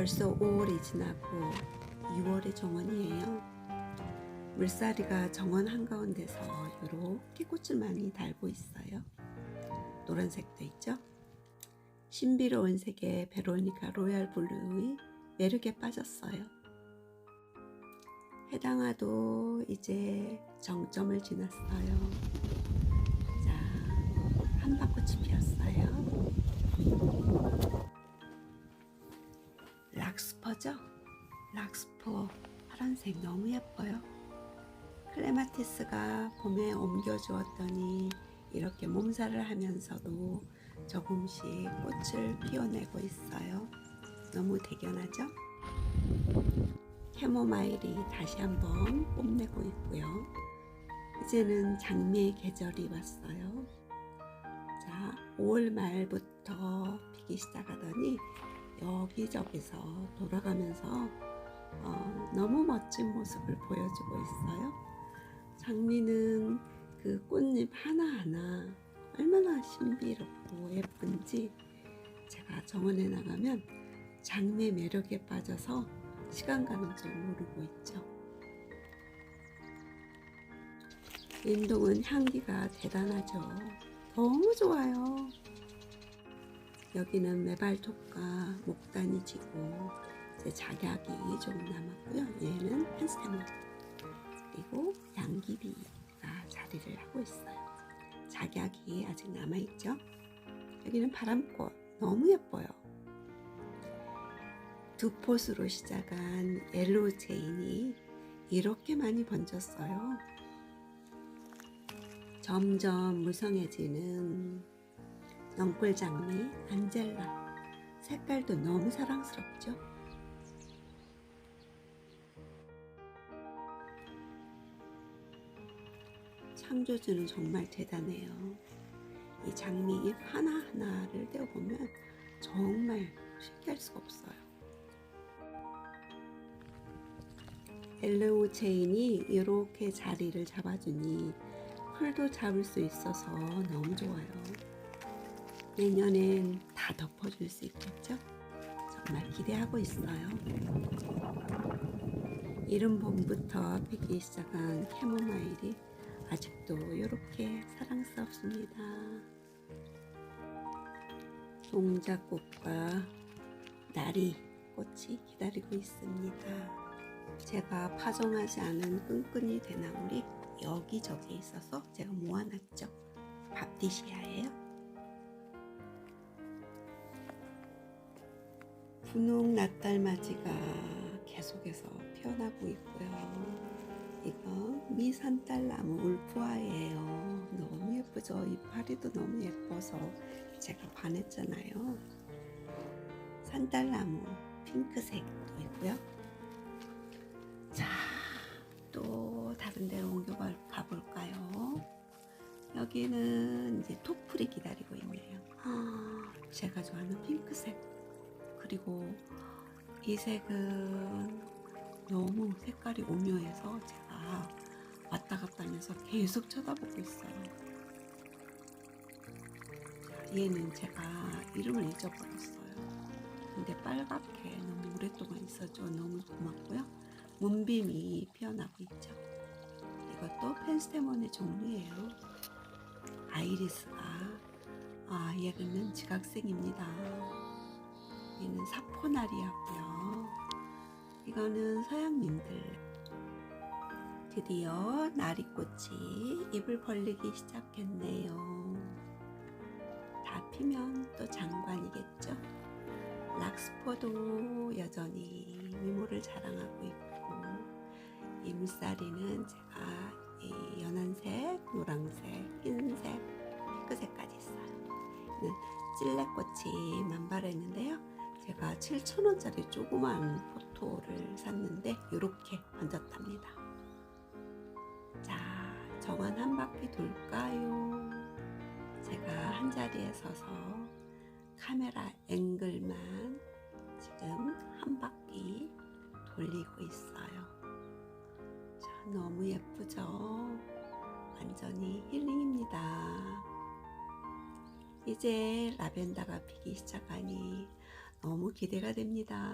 벌써 5월이 지나고 6월의 정원이에요. 물살이가 정원 한가운데서 이렇게 꽃을 많이 달고 있어요. 노란색도 있죠? 신비로운 색의 베로니카 로얄 블루의 매력에 빠졌어요. 해당화도 이제 정점을 지났어요. 자, 한박꽃이 피었어요. 락스퍼죠? 락스퍼 파란색 너무 예뻐요. 클레마티스가 봄에 옮겨주었더니 이렇게 몸살을 하면서도 조금씩 꽃을 피워내고 있어요. 너무 대견하죠? 캐모마일이 다시 한번 뽐내고 있고요. 이제는 장미의 계절이 왔어요. 자, 5월 말부터 피기 시작하더니 여기저기서 돌아가면서 어, 너무 멋진 모습을 보여주고 있어요. 장미는 그 꽃잎 하나하나 얼마나 신비롭고 예쁜지 제가 정원에 나가면 장미의 매력에 빠져서 시간 가는 줄 모르고 있죠. 인동은 향기가 대단하죠. 너무 좋아요. 여기는 메발톱과 목단이 지고 이제 작약이 좀 남았고요. 얘는 펜스테몬 그리고 양귀비가 자리를 하고 있어요. 작약이 아직 남아있죠. 여기는 바람꽃 너무 예뻐요. 두 포스로 시작한 옐로우 체인이 이렇게 많이 번졌어요. 점점 무성해지는 넝꿀장미 안젤라 색깔도 너무 사랑스럽죠? 창조주는 정말 대단해요. 이 장미잎 하나하나를 떼어보면 정말 신기할 수가 없어요. 엘레오 체인이 이렇게 자리를 잡아주니 풀도 잡을 수 있어서 너무 좋아요. 내년엔 다 덮어줄 수 있겠죠? 정말 기대하고 있어요. 이른 봄부터 피기 시작한 캐모마일이 아직도 이렇게 사랑스럽습니다. 동작꽃과 나리 꽃이 기다리고 있습니다. 제가 파종하지 않은 끈끈이 대나물이 여기저기 있어서 제가 모아놨죠. 밥디시아예요. 분홍 낫달맞이가 계속해서 피어나고 있고요. 이건 미산딸나무 울프아예요. 너무 예쁘죠? 이파리도 너무 예뻐서 제가 반했잖아요. 산딸나무 핑크색도 있고요. 자, 또 다른 데로 옮겨 가볼까요? 여기는 이제 토플이 기다리고 있네요. 아, 제가 좋아하는 핑크색. 그리고 이 색은 너무 색깔이 오묘해서 제가 왔다 갔다 하면서 계속 쳐다보고 있어요. 자, 얘는 제가 이름을 잊어버렸어요. 근데 빨갛게 너무 오랫동안 있어줘 너무 고맙고요. 문빔이 피어나고 있죠. 이것도 펜스테몬의 종류예요. 아이리스가 아 얘는 지각생입니다. 얘는 사포나리아고요. 이거는 서양 민들. 드디어 나리꽃이 입을 벌리기 시작했네요. 다 피면 또 장관이겠죠? 락스포도 여전히 미모를 자랑하고 있고 이 물살이는 제가 이 연한색, 노란색, 흰색, 핑크색까지 있어요. 는 찔레꽃이 만발했는데요. 제가 7,000원짜리 조그만 포토를 샀는데 이렇게 번졌답니다. 자, 정원 한 바퀴 돌까요? 제가 한 자리에 서서 카메라 앵글만 지금 한 바퀴 돌리고 있어요. 자, 너무 예쁘죠? 완전히 힐링입니다. 이제 라벤더가 피기 시작하니 너무 기대가 됩니다.